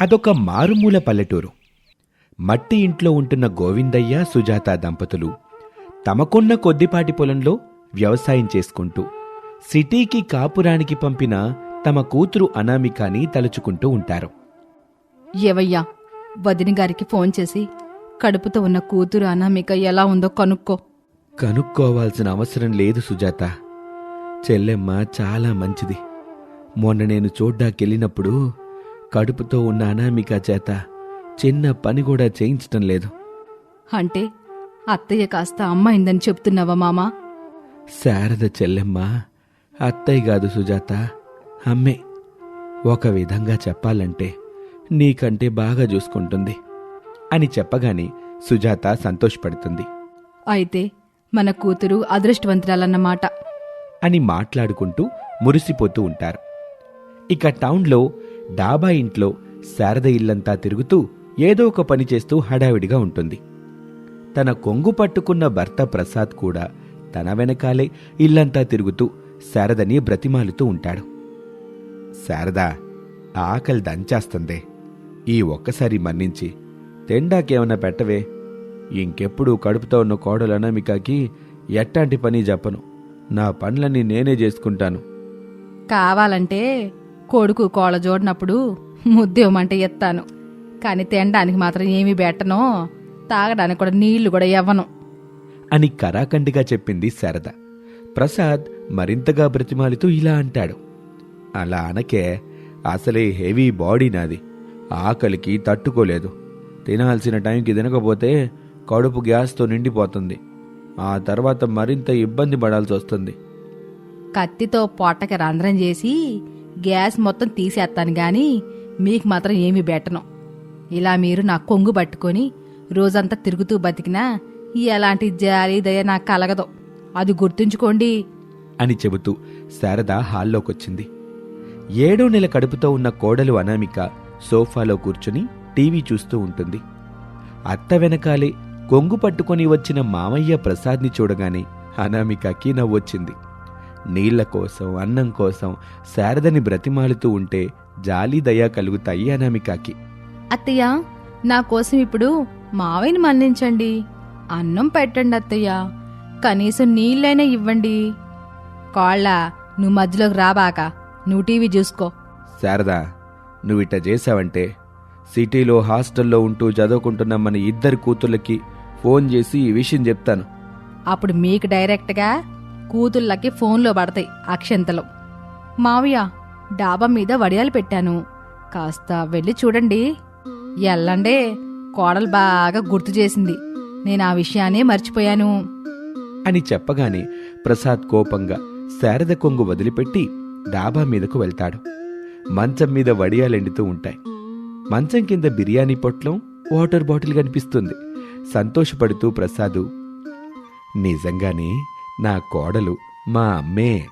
అదొక మారుమూల పల్లెటూరు. మట్టి ఇంట్లో ఉంటున్న గోవిందయ్య సుజాత దంపతులు తమకున్న కొద్దిపాటి పొలంలో వ్యవసాయం చేసుకుంటూ సిటీకి కాపురానికి పంపిన తమ కూతురు అనామికాని తలుచుకుంటూ ఉంటారు. ఏవయ్యా వదిన గారికి ఫోన్ చేసి కడుపుతో ఉన్న కూతురు అనామిక ఎలా ఉందో కనుక్కో. కనుక్కోవాల్సిన అవసరం లేదు సుజాత. చెల్లెమ్మ చాలా మంచిది. మొన్న నేను చూడ్డాకెళ్ళినప్పుడు కడుపుతో ఉన్న అనామిక చేత చిన్న పని కూడా చేయించటం లేదు. అంటే అత్తయ్య కాస్త అమ్మాయిందని చెప్తున్నావా మామా? శారద చెల్లెమ్మ అత్తయ్య కాదు సుజాత అమ్మే. ఒక విధంగా చెప్పాలంటే నీకంటే బాగా చూసుకుంటుంది అని చెప్పగానే సుజాత సంతోషపడుతుంది. అయితే మన కూతురు అదృష్టవంతురాలన్నమాట. అని మాట్లాడుకుంటూ మురిసిపోతూ ఉంటారు. ఇక టౌన్లో డాబా ఇంట్లో శారద ఇల్లంతా తిరుగుతూ ఏదో ఒక పని చేస్తూ హడావిడిగా ఉంటుంది. తన కొంగు పట్టుకున్న భర్త ప్రసాద్ కూడా తన వెనకాలే ఇల్లంతా తిరుగుతూ శారదని బ్రతిమాలుతూ ఉంటాడు. శారద ఆకలి దంచేస్తుందే. ఈ ఒక్కసారి మన్నించి తెండాకేమన్నా పెట్టవే. ఇంకెప్పుడు కడుపుతో ఉన్న కోడలు అనామికకి ఎట్టాంటి పని చెప్పను. నా పనులన్నీ నేనే చేసుకుంటాను. కావాలంటే కొడుకు కోళ్ళ జోడినప్పుడు ముద్దేవమంటే ఎత్తాను. కానీ తినడానికి మాత్రం ఏమీ పెట్టను తాగడానికి కూడా నీళ్ళు కూడా ఇవ్వను. అని కరాఖండిగా చెప్పింది శారద. ప్రసాద్ మరింతగా బ్రతిమాలుతూ ఇలా అంటాడు. అలా అనకే అసలే హెవీ బాడీ నాది. ఆకలికి తట్టుకోలేదు. తినాల్సిన టైంకి తినకపోతే కడుపు గ్యాస్తో నిండిపోతుంది. ఆ తర్వాత మరింత ఇబ్బంది పడాల్సి వస్తుంది కత్తితో పొట్టకి రంధ్రం చేసి గ్యాస్ మొత్తం తీసేస్తాను గాని మీకు మాత్రం ఏమీ పెట్టను ఇలా మీరు నా కొంగు పట్టుకొని రోజంతా తిరుగుతూ బతికినా ఎలాంటి జాలి దయ నాకు కలగదు. అది గుర్తుంచుకోండి. అని చెబుతూ శారద హాల్లోకొచ్చింది. ఏడో నెల కడుపుతో ఉన్న కోడలు అనామిక సోఫాలో కూర్చుని టీవీ చూస్తూ ఉంటుంది. అత్త వెనకాలే కొంగు పట్టుకొని వచ్చిన మామయ్య ప్రసాద్ని చూడగానే అనామికకి నవ్వొచ్చింది. నీళ్ళ కోసం అన్నం కోసం శారదని బ్రతిమాలుతూ ఉంటే జాలి దయ కలుగుతాయి అనామికకి. అత్తయ్య నా కోసం ఇప్పుడు మావయ్యని మన్నించండి. అన్నం పెట్టండి అత్తయ్య. కనీసం నీళ్ళైనా ఇవ్వండి. కాళ్ళ నువ్వు మధ్యలోకి రాబాక నువ్వు టీవీ చూసుకో. శారదా నువ్విట్ట చేశావంటే సిటీలో హాస్టల్లో ఉంటూ చదువుకుంటున్న మన ఇద్దరి కూతుర్లకి ఫోన్ చేసి ఈ విషయం చెప్తాను. అప్పుడు మీకు డైరెక్ట్గా కూతుళ్ళకి ఫోన్లో పడతాయి అక్షంతలు. మావయ్య డాబా మీద వడియాలు పెట్టాను. కాస్త వెళ్ళి చూడండి. ఎల్లండే కోడలు బాగా గుర్తు చేసింది. నేను ఆ విషయాన్నే మర్చిపోయాను. అని చెప్పగానే ప్రసాద్ కోపంగా శారద కొంగు వదిలిపెట్టి డాబా మీదకు వెళ్తాడు. మంచం మీద వడియాలెండుతూ ఉంటాయి. మంచం కింద బిర్యానీ పొట్లం వాటర్ బాటిల్ కనిపిస్తుంది. సంతోషపడుతూ ప్రసాదు నిజంగానే నా కోడలు మా అమ్మే.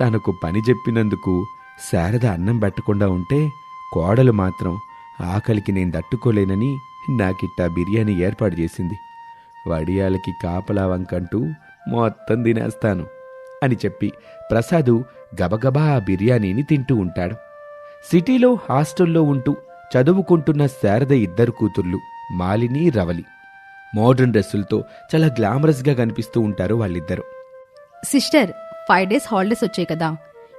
తనకు పని చెప్పినందుకు శారద అన్నం పెట్టకుండా ఉంటే కోడలు మాత్రం ఆకలికి నేను తట్టుకోలేనని నాకిట్టా బిర్యానీ ఏర్పాటు చేసింది. వడియాలకి కాపలా వంకంటూ మొత్తం తినేస్తాను అని చెప్పి ప్రసాదు గబగబా ఆ బిర్యానీని తింటూ ఉంటాడు. సిటీలో హాస్టల్లో ఉంటూ చదువుకుంటున్న శారద ఇద్దరు కూతుర్లు మాలిని రవలి. మోడర్న్ డ్రెస్సులతో చాలా గ్లామరస్గా కనిపిస్తూ ఉంటారు వాళ్ళిద్దరూ. సిస్టర్ ఫైవ్ డేస్ హాలిడేస్ వచ్చాయి కదా.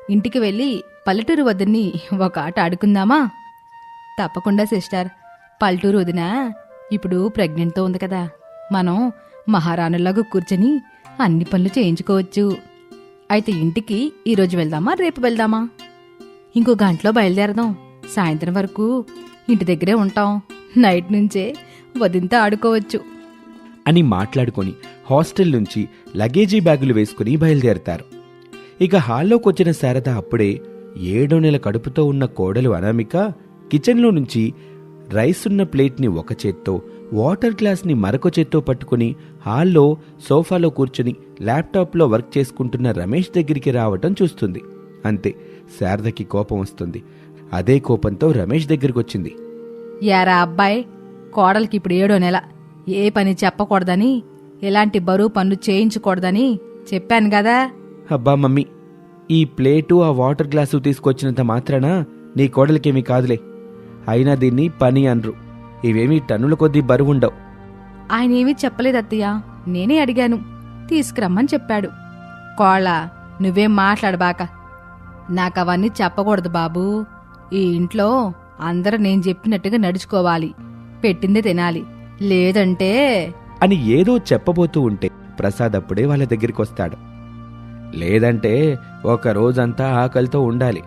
ఇంటికి వెళ్ళి పల్లెటూరు వదిన్ని ఒక ఆట ఆడుకుందామా? తప్పకుండా సిస్టర్. పల్లెటూరు వదిన ఇప్పుడు ప్రెగ్నెంట్తో ఉంది కదా. మనం మహారాణులాగా కూర్చొని అన్ని పనులు చేయించుకోవచ్చు. అయితే ఇంటికి ఈరోజు వెళ్దామా రేపు వెళ్దామా? ఇంకో గంటలో బయలుదేరదాం. సాయంత్రం వరకు ఇంటి దగ్గరే ఉంటాం. నైట్ నుంచే వదింతా ఆడుకోవచ్చు. అని మాట్లాడుకొని హాస్టల్ నుంచి లగేజీ బ్యాగులు వేసుకుని బయలుదేరతారు. ఇక హాల్లోకి వచ్చిన శారద అప్పుడే ఏడో నెల కడుపుతో ఉన్న కోడలు అనామిక కిచెన్లో నుంచి రైస్ ఉన్న ప్లేట్ని ఒక చేత్తో వాటర్ గ్లాస్ని మరొక చేత్తో పట్టుకుని హాల్లో సోఫాలో కూర్చుని ల్యాప్టాప్లో వర్క్ చేసుకుంటున్న రమేష్ దగ్గరికి రావటం చూస్తుంది. అంతే శారదకి కోపం వస్తుంది. అదే కోపంతో రమేష్ దగ్గరికి వచ్చింది యారా అబ్బాయి కోడలికి ఇప్పుడు ఏడో నెల. ఏ పని చెప్పకూడదని ఎలాంటి బరువు పనులు చేయించకూడదని చెప్పాను కదా. అబ్బా మమ్మీ ఈ ప్లేటు ఆ వాటర్ గ్లాసు తీసుకొచ్చినంత మాత్రాన నీ కోడలికేమీ కాదులే. అయినా దీన్ని పని అనరు. ఇవేమీ టన్నుల కొద్దీ బరువుండవు. ఆయన ఏమీ చెప్పలేదు అత్తయ్య. నేనే అడిగాను. తీసుకురమ్మని చెప్పాడు. కోళ్ళ నువ్వేం మాట్లాడబాక. నాకు అవన్నీ చెప్పకూడదు బాబూ. ఈ ఇంట్లో అందరూ నేను చెప్పినట్టుగా నడుచుకోవాలి. పెట్టిందే తినాలి. లేదంటే అని ఏదో చెప్పబోతూ ఉంటే ప్రసాద్ అప్పుడే వాళ్ళ దగ్గరికి వస్తాడు లేదంటే ఒక రోజంతా ఆకలితో ఉండాలి.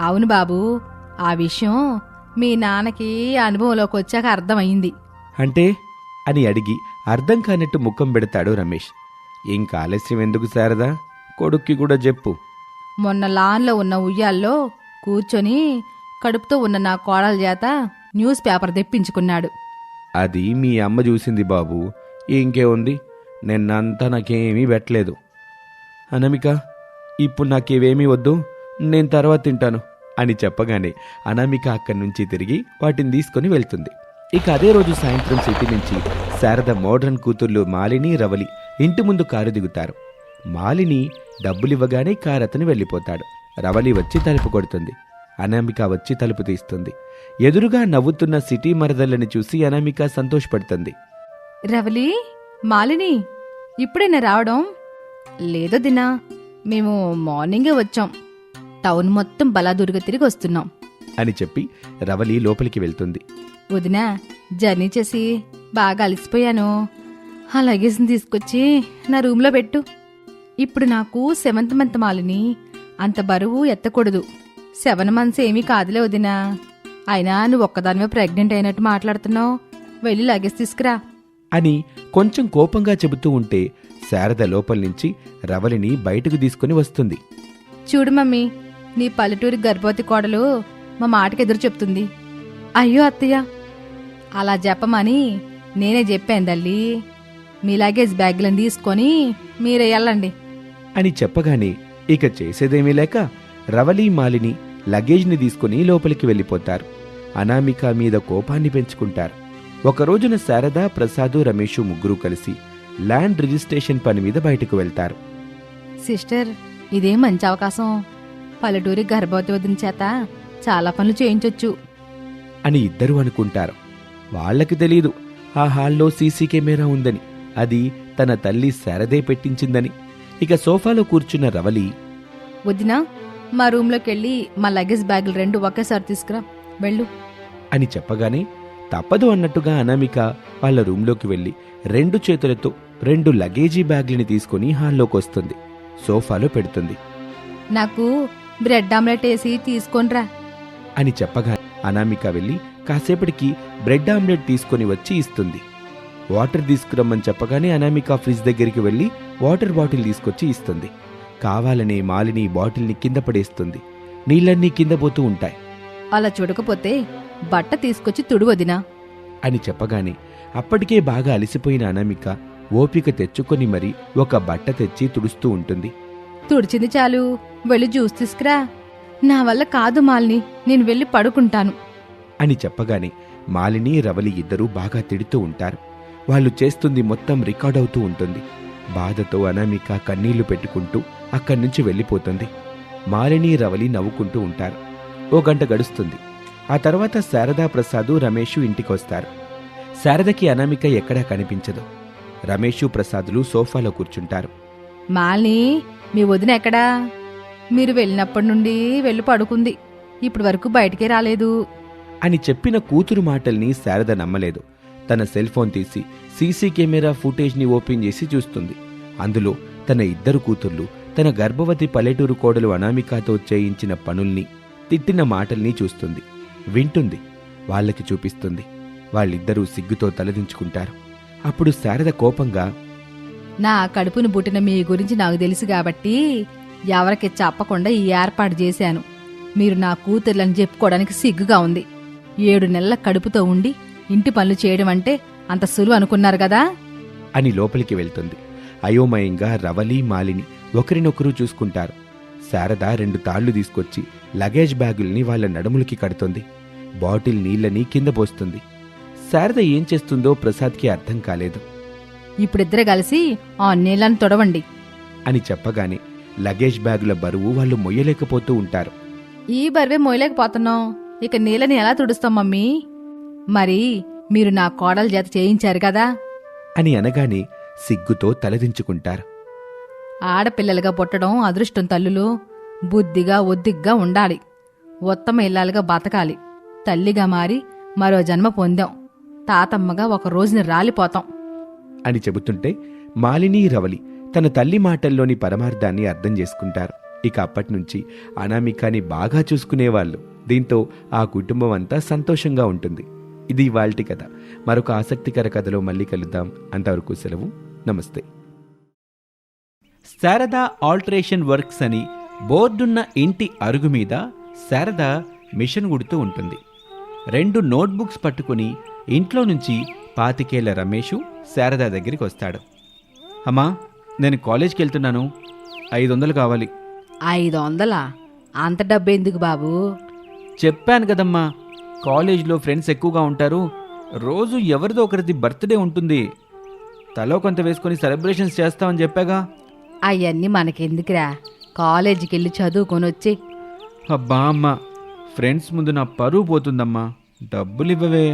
అవును బాబూ ఆ విషయం మీ నాన్నకి అనుభవంలోకి వచ్చాక అర్థమైంది. అంటే? అని అడిగి అర్థం కానట్టు ముఖం పెడతాడు రమేష్. ఇంకా ఆలస్యం ఎందుకు శారదా? కొడుక్కి కూడా చెప్పు. మొన్న లాన్లో ఉన్న ఉయ్యాల్లో కూర్చొని కడుపుతో ఉన్న నా కోడల చేత న్యూస్ పేపర్ తెప్పించుకున్నాడు. అది మీ అమ్మ చూసింది బాబు. ఇంకే ఉంది నిన్నంతా నాకేమీ పెట్టలేదు. అనమిక ఇప్పుడు నాకేవేమీ వద్దు. నేను తర్వాత తింటాను అని చెప్పగానే అనామిక అక్కడి నుంచి తిరిగి వాటిని తీసుకొని వెళ్తుంది. ఇక అదే రోజు సాయంత్రం సిటీ నుంచి శారద మోడ్రన్ కూతుర్లు మాలిని రవలి ఇంటి ముందు కారు దిగుతారు. మాలిని డబ్బులివ్వగానే కారు అతను వెళ్ళిపోతాడు. రవలి వచ్చి తలుపు కొడుతుంది. అనామిక వచ్చి తలుపు తీస్తుంది. ఎదురుగా నవ్వుతున్న సిటీ మరదళ్ళని చూసి అనామిక సంతోషపడుతుంది. రవలి మాలిని ఇప్పుడైనా రావడం? లేదో దినా మేము మార్నింగే వచ్చాం. టౌన్ మొత్తం బలాదుర్గ తిరిగి వస్తున్నాం. అని చెప్పి రవలి లోపలికి వెళ్తుంది. వదినా జర్నీ చేసి బాగా అలసిపోయాను. ఆ లగేజ్ని తీసుకొచ్చి నా రూమ్లో పెట్టు. ఇప్పుడు నాకు సెవెంత్ మంత్ మాలిని అంత బరువు ఎత్తకూడదు. సెవెన్ మంత్స్ ఏమీ కాదులే వదినా. అయినా నువ్వు ఒక్కదానివే ప్రెగ్నెంట్ అయినట్టు మాట్లాడుతున్నావు. వెళ్ళి లగేజ్ తీసుకురా. అని కొంచెం కోపంగా చెబుతూ ఉంటే శారద లోపల నుంచి రవలిని బయటకు తీసుకుని వస్తుంది. చూడు మమ్మీ నీ పల్లెటూరి గర్భవతి కోడలు మా మాటకి ఎదురు చెప్తుంది. అయ్యో అత్తయ్య అలా చెప్పమని నేనే చెప్పాను తల్లి. మీ లగేజ్ బ్యాగ్లను తీసుకొని మీరే వెళ్ళండి. అని చెప్పగానే ఇక చేసేదేమీ లేక రవలి మాలిని లగేజ్ని తీసుకుని లోపలికి వెళ్ళిపోతారు. అనామిక మీద కోపాన్ని పెంచుకుంటారు. ఒక రోజున శారద ప్రసాదు రమేషు ముగ్గురు కలిసి ల్యాండ్ రిజిస్ట్రేషన్ పని మీద బయటకు వెళ్తారు. సిస్టర్ ఇదే మంచి అవకాశం. పల్లెటూరి గర్భవతి వదిన చేత చాలా పనులు చేయించొచ్చు. అని ఇద్దరు అనుకుంటారు. వాళ్ళకి తెలీదు ఆ హాల్లో సీసీ కెమెరా ఉందని అది తన తల్లి శారదే పెట్టించిందని. ఇక సోఫాలో కూర్చున్న రవలి వదినా మా రూమ్లోకి వెళ్ళి మా లగేజ్ బ్యాగులు రెండు ఒకేసారి తీసుకురా. వెళ్ళు. అని చెప్పగానే తప్పదు అన్నట్టుగా అనామిక వాళ్ళ రూంలోకి వెళ్ళి రెండు చేతులతో రెండు లగేజీ బ్యాగ్లని తీసుకుని హాల్లోకి వస్తుంది. సోఫాలో పెడుతుంది. నాకు బ్రెడ్ ఆమ్లెట్ వేసి తీసుకొనిరా. అని చెప్పగా అనామిక వెళ్ళి కాసేపటికి బ్రెడ్ ఆమ్లెట్ తీసుకొని వచ్చి ఇస్తుంది. వాటర్ తీసుకురమ్మని చెప్పగానే అనామిక ఫ్రిడ్జ్ దగ్గరికి వెళ్ళి వాటర్ బాటిల్ తీసుకొచ్చి ఇస్తుంది. కావాలనే మాలిని బాటిల్ని కింద పడేస్తుంది. నీళ్ళన్నీ కింద పోతూ ఉంటాయి. అలా చూడకపోతే బట్ట తీసుకొచ్చి తుడు వదినా. అని చెప్పగానే అప్పటికే బాగా అలసిపోయిన అనామిక ఓపిక తెచ్చుకొని మరి ఒక బట్ట తెచ్చి తుడుస్తూ ఉంటుంది. తుడిచింది చాలు. వెళ్ళి జ్యూస్ తీసుకురా. నా వల్ల కాదు మాలిని. నేను వెళ్ళి పడుకుంటాను. అని చెప్పగానే మాలిని రవలి ఇద్దరూ బాగా తిడుతూ ఉంటారు. వాళ్ళు చేస్తుంది మొత్తం రికార్డ్ అవుతూ ఉంటుంది. బాధతో అనామిక కన్నీళ్ళు పెట్టుకుంటూ అక్కడి నుంచి వెళ్ళిపోతుంది. మాలిని రవలి నవ్వుకుంటూ ఉంటారు. ఓ గంట గడుస్తుంది. ఆ తర్వాత శారదా ప్రసాదు రమేషు ఇంటికొస్తారు. శారదకి అనామిక ఎక్కడా కనిపించదు. రమేషు ప్రసాదులు సోఫాలో కూర్చుంటారు. మాలిని మీ వదిన ఎక్కడా? మీరు వెళ్ళినప్పటి నుండి వెళ్ళి పడుకుంది. ఇప్పటి వరకు బయటికే రాలేదు. అని చెప్పిన కూతురు మాటల్ని శారద నమ్మలేదు. తన సెల్ ఫోన్ తీసి సీసీ కెమెరా ఫుటేజ్ని ఓపెన్ చేసి చూస్తుంది. అందులో తన ఇద్దరు కూతుర్లు తన గర్భవతి పల్లెటూరు కోడలు అనామికతో చేయించిన పనుల్ని తిట్టిన మాటల్ని చూస్తుంది. వింటుంది వాళ్ళకి చూపిస్తుంది. వాళ్ళిద్దరూ సిగ్గుతో తలదించుకుంటారు. అప్పుడు శారద కోపంగా నా కడుపును పుట్టిన మీ గురించి నాకు తెలుసు కాబట్టి ఎవరికి చెప్పకుండా ఈ ఏర్పాటు చేశాను. మీరు నా కూతుర్లని చెప్పుకోవడానికి సిగ్గుగా ఉంది. ఏడు నెలల కడుపుతో ఉండి ఇంటి పనులు చేయడం అంటే అంత సులువు అనుకున్నారు కదా? అని లోపలికి వెళ్తుంది. అయోమయంగా రవలి మాలిని ఒకరినొకరు చూసుకుంటారు. శారద రెండు తాళ్ళు తీసుకొచ్చి లగేజ్ బ్యాగుల్ని వాళ్ళ నడుములకి కడుతుంది. బాటిల్ నీళ్ళని కింద పోస్తుంది. శారద ఏం చేస్తుందో ప్రసాద్కి అర్థం కాలేదు. ఇప్పుడిద్దరు కలిసి ఆ నీళ్ళని తొడవండి. అని చెప్పగానే లగేజ్ బ్యాగుల బరువు వాళ్ళు మొయ్యలేకపోతూ ఉంటారు. ఈ బరువే మోయలేకపోతున్నాం ఇక నీళ్ళని ఎలా తుడుస్తాం మమ్మీ? మరి మీరు నా కోడల చేత చేయించారు కదా? అని అనగానే సిగ్గుతో తలదించుకుంటారు. ఆడపిల్లలుగా పుట్టడం అదృష్టం తల్లులు. బుద్ధిగా ఒద్దిగ్గా ఉండాలి. ఉత్తమ ఇల్లాలుగా బతకాలి. తల్లిగా మారి మరో జన్మ పొందాం. తాతమ్మగా ఒక రోజుని రాలిపోతాం. అని చెబుతుంటే మాలిని రవలి తన తల్లి మాటల్లోని పరమార్థాన్ని అర్థం చేసుకుంటారు. ఇక అప్పటి నుంచి అనామికాని బాగా చూసుకునేవాళ్ళు. దీంతో ఆ కుటుంబం అంతా సంతోషంగా ఉంటుంది. ఇది ఇవాల్టి కథ. మరొక ఆసక్తికర కథలో మళ్ళీ కలుద్దాం. అంతవరకు సెలవు. నమస్తే. శారద ఆల్టరేషన్ వర్క్స్ అని బోర్డున్న ఇంటి అరుగు మీద శారద మిషన్ కుడుతూ ఉంటుంది. రెండు నోట్బుక్స్ పట్టుకుని ఇంట్లో నుంచి పాతికేళ్ళ రమేషు శారద దగ్గరికి వస్తాడు. అమ్మా నేను కాలేజ్కి వెళ్తున్నాను. ఐదు వందలు కావాలి. ఐదు వందలా అంత డబ్బెందుకు బాబు? చెప్పాను కదమ్మా కాలేజ్లో ఫ్రెండ్స్ ఎక్కువగా ఉంటారు. రోజు ఎవరిదో ఒకరిది బర్త్డే ఉంటుంది. తలో కొంత వేసుకొని సెలబ్రేషన్స్ చేస్తామని చెప్పాగా. అవన్నీ మనకెందుకురా? కాలేజీకి వెళ్ళి చదువుకొని వచ్చి అబ్బా అమ్మ ఫ్రెండ్స్ ముందు నా పరువు పోతుందమ్మా. డబ్బులు ఇవ్వవే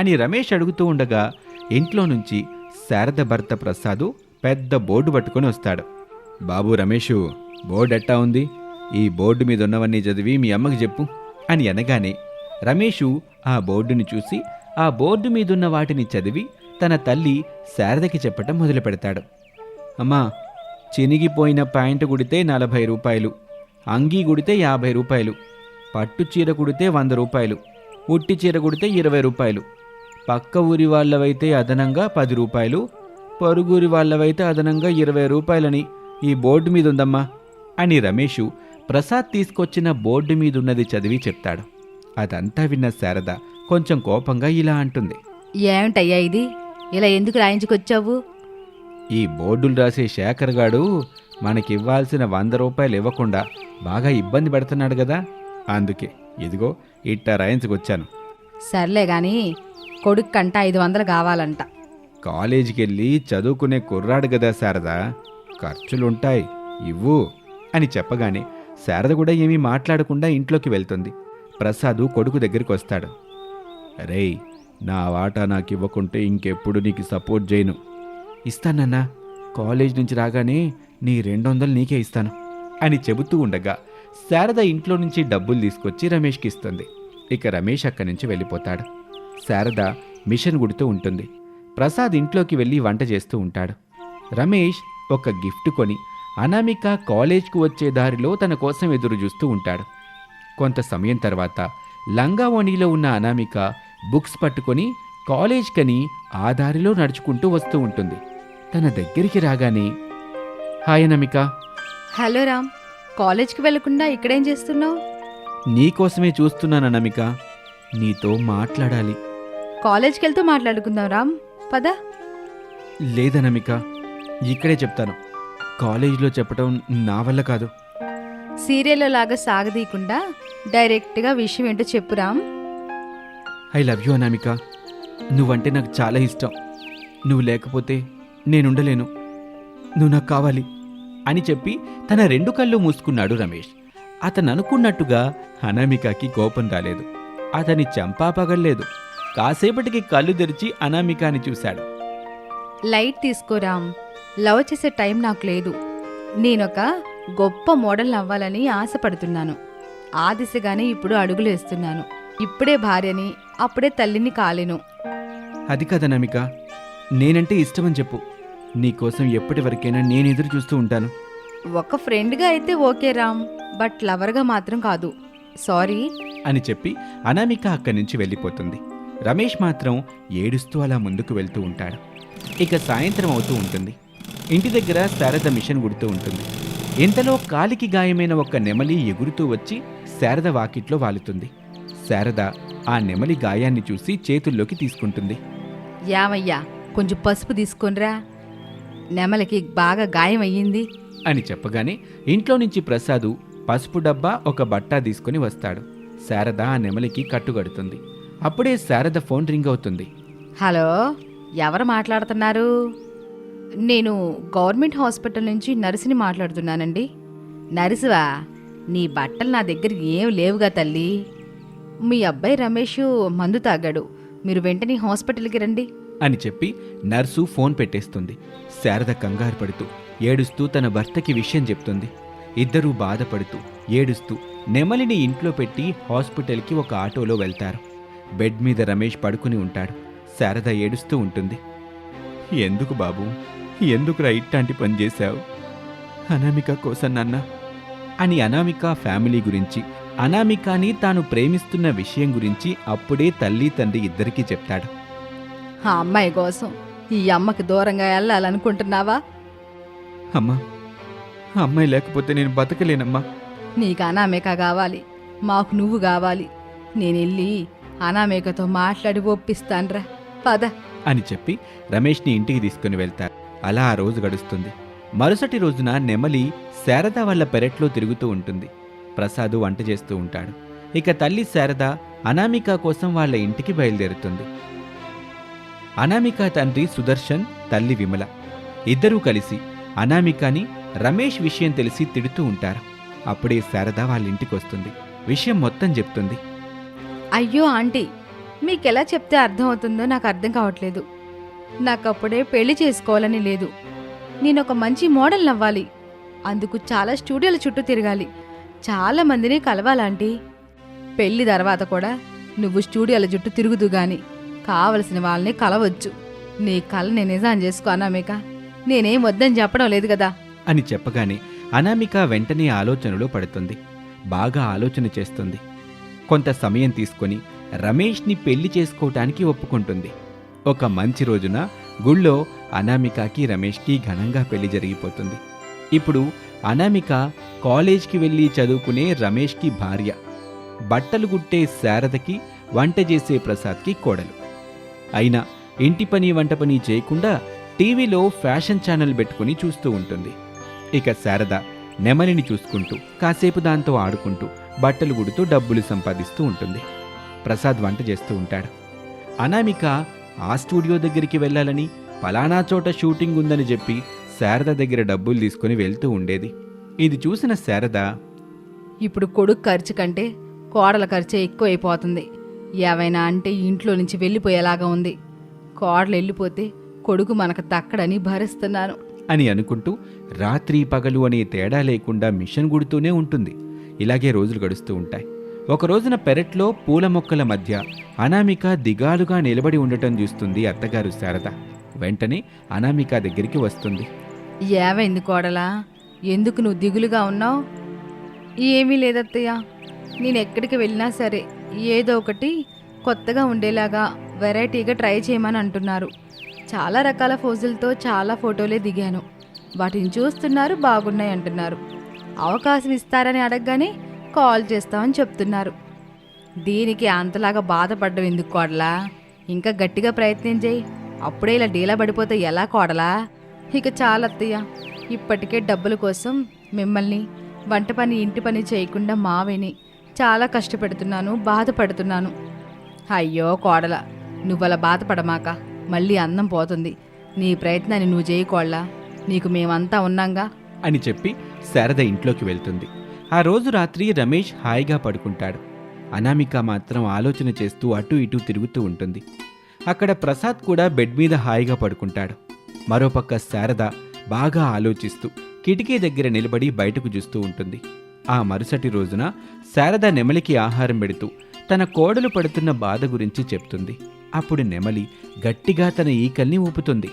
అని రమేష్ అడుగుతూ ఉండగా ఇంట్లో నుంచి శారద భర్త ప్రసాదు పెద్ద బోర్డు పట్టుకొని వస్తాడు. బాబు రమేషు బోర్డు ఎట్టా ఉంది? ఈ బోర్డు మీద ఉన్నవన్నీ చదివి మీ అమ్మకి చెప్పు అని అనగానే రమేషు ఆ బోర్డుని చూసి ఆ బోర్డు మీదున్న వాటిని చదివి తన తల్లి శారదకి చెప్పటం మొదలు పెడతాడు అమ్మా చినిగిపోయిన ప్యాంటు కుడితే నలభై రూపాయలు అంగీ కుడితే యాభై రూపాయలు పట్టు చీర కుడితే వంద రూపాయలు ఉట్టి చీర కుడితే ఇరవై రూపాయలు పక్క ఊరి వాళ్ళవైతే అదనంగా పది రూపాయలు పొరుగురి వాళ్ళవైతే అదనంగా ఇరవై రూపాయలని ఈ బోర్డు మీద ఉందమ్మా అని రమేషు ప్రసాద్ తీసుకొచ్చిన బోర్డు మీదున్నది చదివి చెప్తాడు. అదంతా విన్న శారద కొంచెం కోపంగా ఇలా అంటుంది. ఏమిటయ్యా ఇది? ఇలా ఎందుకు రాయించుకొచ్చావు? ఈ బోర్డులు రాసే శేఖర్ గాడు మనకివ్వాల్సిన వంద రూపాయలు ఇవ్వకుండా బాగా ఇబ్బంది పెడుతున్నాడు కదా. అందుకే ఇదిగో ఇట్టా రాయించుకొచ్చాను. సర్లే గాని కొడుకు కంట ఐదు వందలు కావాలంట. కాలేజీకి వెళ్ళి చదువుకునే కుర్రాడు కదా శారదా. ఖర్చులుంటాయి ఇవ్వు అని చెప్పగానే శారద కూడా ఏమీ మాట్లాడకుండా ఇంట్లోకి వెళ్తుంది. ప్రసాదు కొడుకు దగ్గరికి వస్తాడు. రేయ్ నా వాటా నాకు ఇవ్వకుంటే ఇంకెప్పుడు నీకు సపోర్ట్ చేయను. ఇస్తానన్నా. కాలేజ్ నుంచి రాగానే నీ రెండు వందలు నీకే ఇస్తాను అని చెబుతూ ఉండగా శారద ఇంట్లో నుంచి డబ్బులు తీసుకొచ్చి రమేష్కి ఇస్తుంది. ఇక రమేష్ అక్కడి నుంచి వెళ్ళిపోతాడు. శారద మిషన్ గుడితో ఉంటుంది. ప్రసాద్ ఇంట్లోకి వెళ్ళి వంట చేస్తూ ఉంటాడు. రమేష్ ఒక గిఫ్ట్ కొని అనామిక కాలేజ్కు వచ్చే దారిలో తన కోసం ఎదురు చూస్తూ ఉంటాడు. కొంత సమయం తర్వాత లంగావోణిలో ఉన్న అనామిక బుక్స్ పట్టుకొని కాలేజ్కని ఆ దారిలో నడుచుకుంటూ వస్తూ ఉంటుంది. తన దగ్గరికి రాగానే హాయ్ అనామిక. హలో రామ్ కాలేజ్కి వెళ్ళకుండా ఇక్కడేం చేస్తున్నావు? నీకోసమే చూస్తున్నాను అనామిక. నీతో మాట్లాడాలి. కాలేజ్కి వెళ్తూ మాట్లాడుకుందాం రామ్ పద. లేదనమిక ఇక్కడే చెప్తాను. కాలేజీలో చెప్పటం నా వల్ల కాదు. సీరియల్లో లాగా సాగదీయకుండా డైరెక్ట్గా విషయం ఏంటో చెప్పు Ram. I love you Anamika. నువ్వంటే నాకు చాలా ఇష్టం. నువ్వు లేకపోతే నేనుండలేను. నువ్వు నాకు కావాలి. అని చెప్పి తన రెండు కళ్ళు మూసుకున్నాడు రమేష్. అతను అనుకున్నట్టుగా అనామికకి కోపం రాలేదు. అతని చంపా పగల్లేదు. కాసేపటికి కళ్ళు తెరిచి అనామికాని చూశాడు. లైట్ తీసుకో రామ్. లవ్ చేసే టైం నాకు లేదు. నేనొక గొప్ప మోడల్ అవ్వాలని ఆశపడుతున్నాను. ఆ దిశగానే ఇప్పుడు అడుగులు వేస్తున్నాను. ఇప్పుడే భార్యని అప్పుడే తల్లిని కాలేను. అది కదనామిక. నేనంటే ఇష్టమని చెప్పు. నీకోసం ఎప్పటి వరకైనా నేను ఎదురు చూస్తూ ఉంటాను. ఒక ఫ్రెండ్గా అయితే ఓకే రామ్ బట్ లవర్గా మాత్రం కాదు. సారీ. అని చెప్పి అనామిక అక్కడి నుంచి వెళ్ళిపోతుంది. రమేష్ మాత్రం ఏడుస్తూ అలా ముందుకు వెళ్తూ ఉంటాడు. ఇక సాయంత్రం అవుతూ ఉంటుంది. ఇంటి దగ్గర శారద మిషన్ గుడుతూ ఉంటుంది. ఇంతలో కాలికి గాయమైన ఒక నెమలి ఎగురుతూ వచ్చి శారద వాకిట్లో వాలుతుంది. శారద ఆ నెమలి గాయాన్ని చూసి చేతుల్లోకి తీసుకుంటుంది. యావయ్యా కొంచెం పసుపు తీసుకొనిరా? నెమలికి బాగా గాయం అయ్యింది అని చెప్పగానే ఇంట్లో నుంచి ప్రసాదు పసుపు డబ్బా ఒక బట్టా తీసుకుని వస్తాడు. శారద ఆ నెమలికి కట్టుగడుతుంది అప్పుడే శారద ఫోన్ రింగ్ అవుతుంది. హలో ఎవరు మాట్లాడుతున్నారు? నేను గవర్నమెంట్ హాస్పిటల్ నుంచి నర్సుని మాట్లాడుతున్నానండి. నర్సువా నీ బట్టలు నా దగ్గర ఏం లేవుగా తల్లి. మీ అబ్బాయి రమేష్ మందు తాగాడు. మీరు వెంటనే హాస్పిటల్కి రండి. అని చెప్పి నర్సు ఫోన్ పెట్టేస్తుంది. శారద కంగారు పడుతూ ఏడుస్తూ తన భర్తకి విషయం చెప్తుంది. ఇద్దరూ బాధపడుతూ ఏడుస్తూ నెమలిని ఇంట్లో పెట్టి హాస్పిటల్కి ఒక ఆటోలో వెళ్తారు. బెడ్ మీద రమేష్ పడుకుని ఉంటాడు. శారద ఏడుస్తూ ఉంటుంది. ఎందుకు బాబు? ఎందుకు ఇట్లాంటి పని చేశావు? అనామిక కోసం నాన్న అని అనామిక ఫ్యామిలీ గురించి అనామికాని తాను ప్రేమిస్తున్న విషయం గురించి అప్పుడే తల్లి తండ్రి ఇద్దరికీ చెప్తాడు. ఆ అమ్మాయి కోసం ఈ అమ్మకి దూరంగా వెళ్ళాలనుకుంటున్నావా? అమ్మా అమ్మాయి లేకపోతే నేను బతకలేనమ్మా. నీకు అనామేక కావాలి మాకు నువ్వు కావాలి. నేను వెళ్ళి అనామేకతో మాట్లాడి ఒప్పిస్తాన్రా. పద. అని చెప్పి రమేష్ని ఇంటికి తీసుకుని వెళ్తారు. అలా ఆ రోజు గడుస్తుంది. మరుసటి రోజున నెమలి శారద వాళ్ళ పెరట్లో తిరుగుతూ ఉంటుంది. ప్రసాదు వంట చేస్తూ ఉంటాడు. ఇక తల్లి శారద అనామిక కోసం వాళ్ళ ఇంటికి బయలుదేరుతుంది. అనామిక తండ్రి సుదర్శన్ తల్లి విమల. ఇద్దరూ కలిసి అనామికని రమేష్ విషయం తెలిసి తిడుతూ ఉంటారు. అప్పుడే శారద వాళ్ళ ఇంటికి వస్తుంది విషయం మొత్తం చెప్తుంది. అయ్యో ఆంటీ మీకెలా చెప్తే అర్థం అవుతుందో నాకు అర్థం కావట్లేదు. నాకు అప్పుడే పెళ్ళి చేసుకోవాలని లేదు. నేను ఒక మంచి మోడల్ నవ్వాలి. అందుకు చాలా స్టూడియోల చుట్టూ తిరగాలి. చాలా మందిని కలవాలంటీ పెళ్ళి తర్వాత కూడా నువ్వు స్టూడియోల చుట్టూ తిరుగుతూ గాని కావలసిన వాళ్ళని కలవచ్చు. నీ కళని నిజం చేసుకో అనామిక. నేనేం వద్దని చెప్పడం లేదు కదా. అని చెప్పగానే అనామిక వెంటనే ఆలోచనలో పడుతుంది. బాగా ఆలోచన చేస్తుంది. కొంత సమయం తీసుకొని రమేష్ని పెళ్ళి చేసుకోవటానికి ఒప్పుకుంటుంది. ఒక మంచి రోజున గుళ్ళో అనామికకి రమేష్కి ఘనంగా పెళ్ళి జరిగిపోతుంది. ఇప్పుడు అనామిక కాలేజ్కి వెళ్ళి చదువుకునే రమేష్కి భార్య. బట్టలు గుట్టే శారదకి వంట చేసే ప్రసాద్కి కోడలు. అయినా ఇంటి పని వంట పని చేయకుండా టీవీలో ఫ్యాషన్ ఛానల్ పెట్టుకుని చూస్తూ ఉంటుంది. ఇక శారద నెమలిని చూసుకుంటూ కాసేపు దాంతో ఆడుకుంటూ బట్టలు గుడుతూ డబ్బులు సంపాదిస్తూ ఉంటుంది. ప్రసాద్ వంట చేస్తూ ఉంటాడు. అనామిక ఆ స్టూడియో దగ్గరికి వెళ్ళాలని పలానా చోట షూటింగ్ ఉందని చెప్పి శారద దగ్గర డబ్బులు తీసుకుని వెళ్తూ ఉండేది. ఇది చూసిన శారద ఇప్పుడు కొడుకు ఖర్చు కంటే కోడల ఖర్చే ఎక్కువ అయిపోతుంది ఏవైనా అంటే ఇంట్లో నుంచి వెళ్ళిపోయేలాగా ఉంది. కోడలు వెళ్ళిపోతే కొడుకు మనకు దక్కడని భరిస్తున్నాను. అని అనుకుంటూ రాత్రి పగలు అనే తేడా లేకుండా మిషన్ గుడుతూనే ఉంటుంది. ఇలాగే రోజులు గడుస్తూ ఉంటాయి. ఒక రోజున పెరట్లో పూల మొక్కల మధ్య అనామిక దిగాలుగా నిలబడి ఉండటం చూస్తుంది అత్తగారు శారద. వెంటనే అనామిక దగ్గరికి వస్తుంది. ఏవైంది కోడలా? ఎందుకు నువ్వు దిగులుగా ఉన్నావు? ఏమీ లేదత్తయ్య. నేను ఎక్కడికి వెళ్ళినా సరే ఏదో ఒకటి కొత్తగా ఉండేలాగా వెరైటీగా ట్రై చేయమని అంటున్నారు. చాలా రకాల ఫోజులతో చాలా ఫోటోలే దిగాను. వాటిని చూస్తున్నారు బాగున్నాయి అంటున్నారు. అవకాశం ఇస్తారని అడగగానే కాల్ చేస్తామని చెప్తున్నారు. దీనికి అంతలాగా బాధపడ్డం ఎందుకు కోడలా? ఇంకా గట్టిగా ప్రయత్నం చేయి. అప్పుడే ఇలా డీలా పడిపోతే ఎలా కోడలా? ఇక చాలా అత్తయ్య. ఇప్పటికే డబ్బుల కోసం మిమ్మల్ని వంట పని ఇంటి పని చేయకుండా మావిని చాలా కష్టపెడుతున్నాను బాధపడుతున్నాను. అయ్యో కోడల నువ్వలా బాధపడమాక మళ్ళీ అందం పోతుంది. నీ ప్రయత్నాన్ని నువ్వు చేయకోళ్ళా నీకు మేమంతా ఉన్నాంగా? అని చెప్పి శారద ఇంట్లోకి వెళ్తుంది. ఆ రోజు రాత్రి రమేష్ హాయిగా పడుకుంటాడు. అనామిక మాత్రం ఆలోచన చేస్తూ అటు ఇటు తిరుగుతూ ఉంటుంది. అక్కడ ప్రసాద్ కూడా బెడ్ మీద హాయిగా పడుకుంటాడు. మరోపక్క శారద బాగా ఆలోచిస్తూ కిటికీ దగ్గర నిలబడి బయటకు చూస్తూ ఉంటుంది. ఆ మరుసటి రోజున శారద నెమలికి ఆహారం పెడుతూ తన కోడలు పడుతున్న బాధ గురించి చెప్తుంది. అప్పుడు నెమలి గట్టిగా తన ఈకల్ని ఊపుతుంది.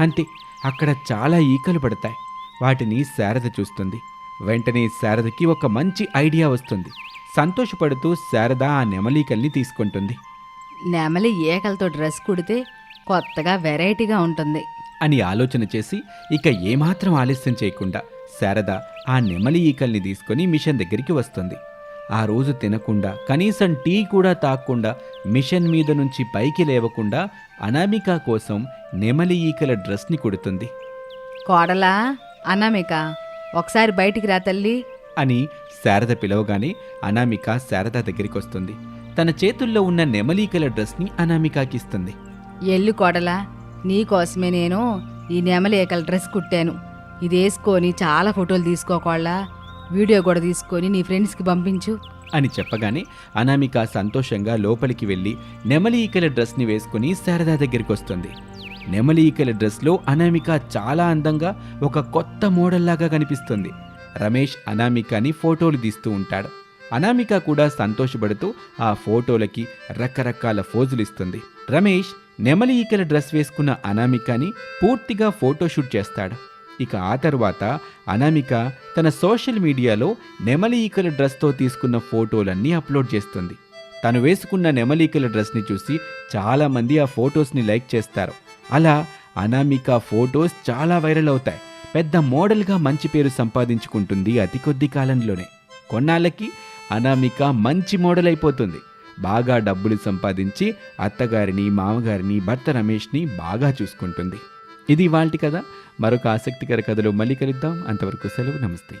అంతే అక్కడ చాలా ఈకలు పడతాయి. వాటిని శారద చూస్తుంది. వెంటనే శారదకి ఒక మంచి ఐడియా వస్తుంది. సంతోషపడుతూ శారద ఆ నెమలీకల్ని తీసుకుంటుంది. నెమలి ఏకలతో డ్రెస్ కుడితే కొత్తగా వెరైటీగా ఉంటుంది. అని ఆలోచన చేసి ఇక ఏమాత్రం ఆలస్యం చేయకుండా శారద ఆ నెమలి ఈకల్ని తీసుకొని మిషన్ దగ్గరికి వస్తుంది. ఆ రోజు తినకుండా కనీసం టీ కూడా తాగకుండా మిషన్ మీద నుంచి పైకి లేవకుండా అనామిక కోసం నెమలి ఈకల డ్రెస్ని కుడుతుంది. కోడలా అనామిక ఒకసారి బయటికి రా తల్లి. అని శారద పిలవగానే అనామిక శారద దగ్గరికి వస్తుంది తన చేతుల్లో ఉన్న నెమలీకల డ్రెస్ని అనామికాకిస్తుంది. ఎల్లు కోడలా నీకోసమే నేను ఈ నెమలేకల డ్రెస్ కుట్టాను. ఇది వేసుకొని చాలా ఫోటోలు తీసుకోకోళ్ళ వీడియో కూడా తీసుకొని నీ ఫ్రెండ్స్కి పంపించు. అని చెప్పగానే అనామిక సంతోషంగా లోపలికి వెళ్ళి నెమలి ఈకల డ్రెస్ని వేసుకుని శారదా దగ్గరికి వస్తుంది. నెమలి ఈకల డ్రెస్లో అనామిక చాలా అందంగా ఒక కొత్త మోడల్లాగా కనిపిస్తుంది. రమేష్ అనామికని ఫోటోలు తీస్తూ ఉంటాడు. అనామిక కూడా సంతోషపడుతూ ఆ ఫోటోలకి రకరకాల ఫోజులు ఇస్తుంది. రమేష్ నెమలి ఈకల డ్రెస్ వేసుకున్న అనామికని పూర్తిగా ఫోటోషూట్ చేస్తాడు. ఇక ఆ తర్వాత అనామిక తన సోషల్ మీడియాలో నెమలి ఈకల డ్రెస్తో తీసుకున్న ఫోటోలన్నీ అప్లోడ్ చేస్తుంది. తను వేసుకున్న నెమలీకల డ్రెస్ని చూసి చాలామంది ఆ ఫొటోస్ని లైక్ చేస్తారు. అలా అనామిక ఫొటోస్ చాలా వైరల్ అవుతాయి. పెద్ద మోడల్గా మంచి పేరు సంపాదించుకుంటుంది అతి కొద్ది కాలంలోనే. కొన్నాళ్ళకి అనామిక మంచి మోడల్ అయిపోతుంది. బాగా డబ్బులు సంపాదించి అత్తగారిని మామగారిని భర్త రమేష్ని బాగా చూసుకుంటుంది. ఇది ఇవాళ కథ. మరొక ఆసక్తికర కథలో మళ్ళీ కలుద్దాం. అంతవరకు సెలవు. నమస్తే.